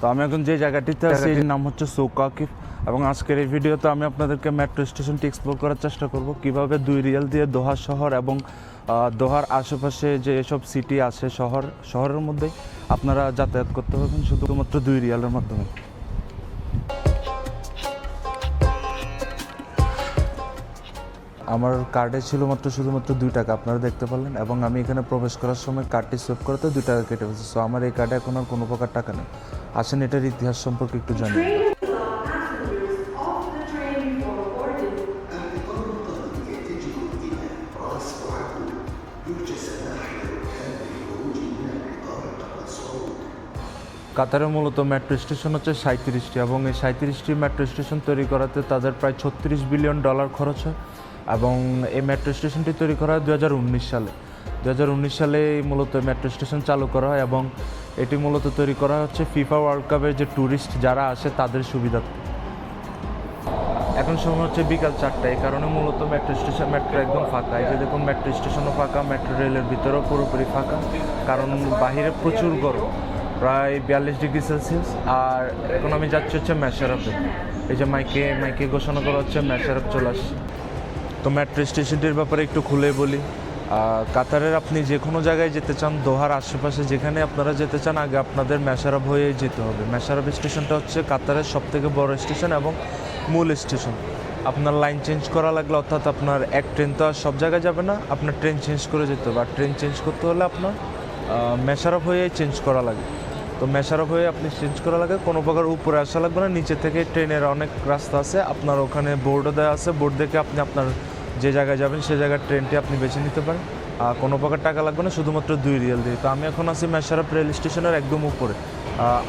তো আমি এখন যে জায়গাটিতে আছি এর নাম হচ্ছে সৌকাকিফ এবং আজকের এই ভিডিওতে আমি আপনাদেরকে মেট্রো স্টেশনটি এক্সপ্লোর করার চেষ্টা করব কীভাবে দুই রিয়াল দিয়ে দোহা শহর এবং দোহার আশেপাশে যে এসব সিটি আছে শহর শহরের মধ্যে আপনারা যাতায়াত করতে পারবেন শুধুমাত্র দুই রিয়ালের মাধ্যমে। আমার কার্ডে ছিল মাত্র শুধুমাত্র দুই টাকা, আপনারা দেখতে পারলেন। এবং আমি এখানে প্রবেশ করার সময় কার্ডটি সেভ করতে দুই টাকা কেটে ফেলছি। সো আমার এই কার্ডে এখন আর কোনো প্রকার টাকা নেই। আসেন, এটার ইতিহাস সম্পর্কে একটু জানি. কাতারে মূলত মেট্রো স্টেশন হচ্ছে সাঁত্রিশটি এবং এই সাঁত্রিশটি মেট্রো স্টেশন তৈরি করাতে তাদের প্রায় ছত্রিশ বিলিয়ন ডলার খরচ হয়। এবং এই মেট্রো স্টেশনটি তৈরি করা হয় দু হাজার উনিশ সালে। দু হাজার উনিশ সালে মূলত মেট্রো স্টেশন চালু করা হয় এবং এটি মূলত তৈরি করা হচ্ছে ফিফা ওয়ার্ল্ড কাপের যে ট্যুরিস্ট যারা আসে তাদের সুবিধার্থে। এখন সময় হচ্ছে বিকাল চারটা, এই কারণে মূলত মেট্রো স্টেশন মেট্রো একদম ফাঁকা। এই যে দেখুন মেট্রো স্টেশনও ফাঁকা মেট্রো রেলের ভিতরেও পুরোপুরি ফাঁকা, কারণ বাহিরে প্রচুর গরম, প্রায় বিয়াল্লিশ ডিগ্রি সেলসিয়াস। আর এখন আমি যাচ্ছি হচ্ছে ম্যাশারপে এই যে মাইকে মাইকে ঘোষণা করা হচ্ছে ম্যাশারপ চলে আসছে। তো মেট্রো স্টেশনটির ব্যাপারে একটু খুলে বলি। কাতারের আপনি যে কোনো জায়গায় যেতে চান, দোহার আশেপাশে যেখানে আপনারা যেতে চান, আগে আপনাদের মেশারব হয়ে যেতে হবে। মেশারব স্টেশনটা হচ্ছে কাতারের সব থেকে বড় স্টেশন এবং মূল স্টেশন। আপনার লাইন চেঞ্জ করা লাগলে অর্থাৎ আপনার এক ট্রেন তো আর সব জায়গায় যাবে না, আপনার ট্রেন চেঞ্জ করে যেতে হবে। আর ট্রেন চেঞ্জ করতে হলে আপনার মেশারব হয়ে চেঞ্জ করা লাগে। তো মেশারব হয়ে আপনি চেঞ্জ করা লাগে, কোনো প্রকার উপরে আসা লাগবে না, নিচে থেকে ট্রেনের অনেক রাস্তা আছে, আপনার ওখানে বোর্ডও দেওয়া আছে, বোর্ড দেখে আপনি আপনার যে জায়গায় যাবেন, সে জায়গার ট্রেনটি আপনি বেছে নিতে পারেন। আর কোনো প্রকার টাকা লাগবে না, শুধুমাত্র দুই রিয়াল দিয়ে। তো আমি এখন আছি মেশারব রেল স্টেশনের একদম উপরে।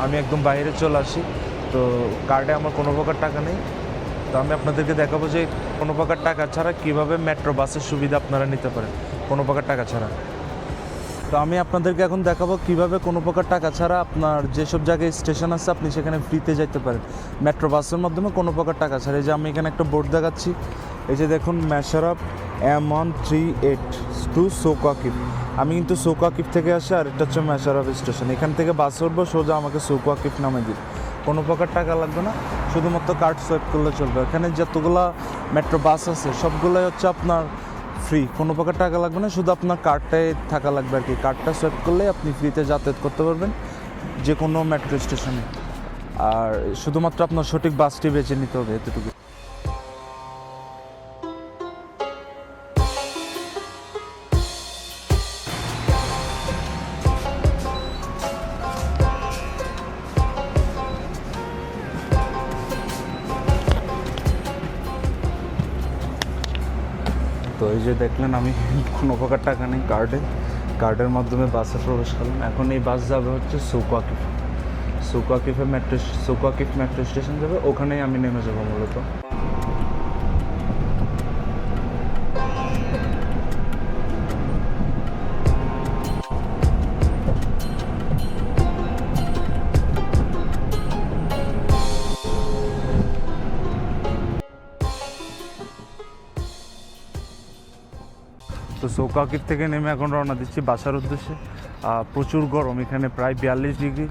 আমি একদম বাইরে চলে আসি। তো কার্ডে আমার কোনো প্রকার টাকা নেই। তো আমি আপনাদেরকে দেখাবো যে কোনো প্রকার টাকা ছাড়া কীভাবে মেট্রো বাসের সুবিধা আপনারা নিতে পারেন। কোনো প্রকার টাকা ছাড়া। তো আমি আপনাদেরকে এখন দেখাবো কীভাবে কোনো প্রকার টাকা ছাড়া আপনার যেসব জায়গায় স্টেশন আছে, আপনি সেখানে ফ্রিতে যেতে পারেন। মেট্রো বাসের মাধ্যমে কোনো প্রকার টাকা ছাড়া। এই যে আমি এখানে একটা বোর্ড দেখাচ্ছি। এই যে দেখুন ম্যাশারাপ M one three eight two সোকাকিপ আমি কিন্তু সোকাকিপ থেকে আসি, আর এটা হচ্ছে ম্যাশারাপ স্টেশন এখান থেকে বাস উঠবো, সোজা আমাকে সোকাকিপ নামে দিন কোনো প্রকার টাকা লাগবে না, শুধুমাত্র কার্ড সোয়াইপ করলে চলবে। এখানে যতগুলা মেট্রো বাস আছে, সবগুলোই হচ্ছে আপনার ফ্রি কোনো প্রকার টাকা লাগবে না, শুধু আপনার কার্ডটাই থাকা লাগবে আর কি। কার্ডটা সোয়াইপ করলে আপনি ফ্রিতে যাতায়াত করতে পারবেন যে কোনো মেট্রো স্টেশনে আর শুধুমাত্র আপনার সঠিক বাসটি বেছে নিতে হবে এতটুকু এই যে দেখলেন আমি কোনো প্রকার টাকা নেই কার্ডে কার্ডের মাধ্যমে বাসে প্রবেশ করলাম। এখন এই বাস যাবে হচ্ছে সুকাকিফ সুকাকিফে মেট্রো সুকাকিফ মেট্রো স্টেশন যাবে। ওখানেই আমি নেমে যাব মূলত। তো সৌকাকির থেকে নেমে এখন রওনা দিচ্ছি বাসার উদ্দেশ্যে। প্রচুর গরম, এখানে প্রায় বিয়াল্লিশ ডিগ্রি।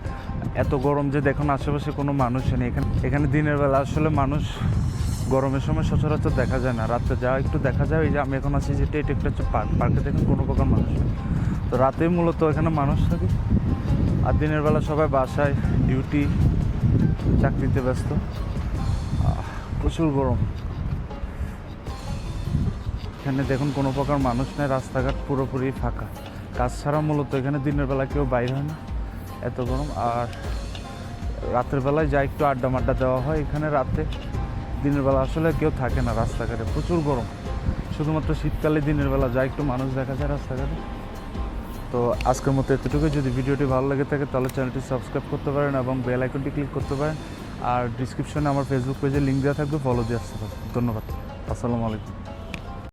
এত গরম যে দেখুন আশেপাশে কোনো মানুষ নেই। এখানে এখানে দিনের বেলা আসলে মানুষ গরমের সময় সচরাচর দেখা যায় না। রাতে যা একটু দেখা যায় এই যে আমি এখন আছি যেটা এটা একটা হচ্ছে পার্ক। পার্কে দেখুন কোনো প্রকার মানুষ। তো রাতে মূলত এখানে মানুষ থাকে। আর দিনের বেলা সবাই বাসায় ডিউটি, চাকরিতে ব্যস্ত। প্রচুর গরম। এখানে দেখুন কোনো প্রকার মানুষ নেই, রাস্তাঘাট পুরোপুরি ফাঁকা। কাজ ছাড়া মূলত এখানে দিনের বেলা কেউ বাইরে হয় না, এত গরম। আর রাতের বেলায় যা একটু আড্ডা মাড্ডা দেওয়া হয় এখানে রাতে, দিনের বেলা আসলে কেউ থাকে না রাস্তাঘাটে, প্রচুর গরম। শুধুমাত্র শীতকালে দিনের বেলা যা একটু মানুষ দেখা যায় রাস্তাঘাটে। তো আজকের মতো এতটুকু। যদি ভিডিওটি ভালো লেগে থাকে তাহলে চ্যানেলটি সাবস্ক্রাইব করতে পারেন এবং বেল আইকনটি ক্লিক করতে পারেন। আর ডিসক্রিপশনে আমার ফেসবুক পেজে লিঙ্ক দেওয়া থাকবে ফলো দিয়ে আসতে পারেন। ধন্যবাদ। আসসালামু আলাইকুম।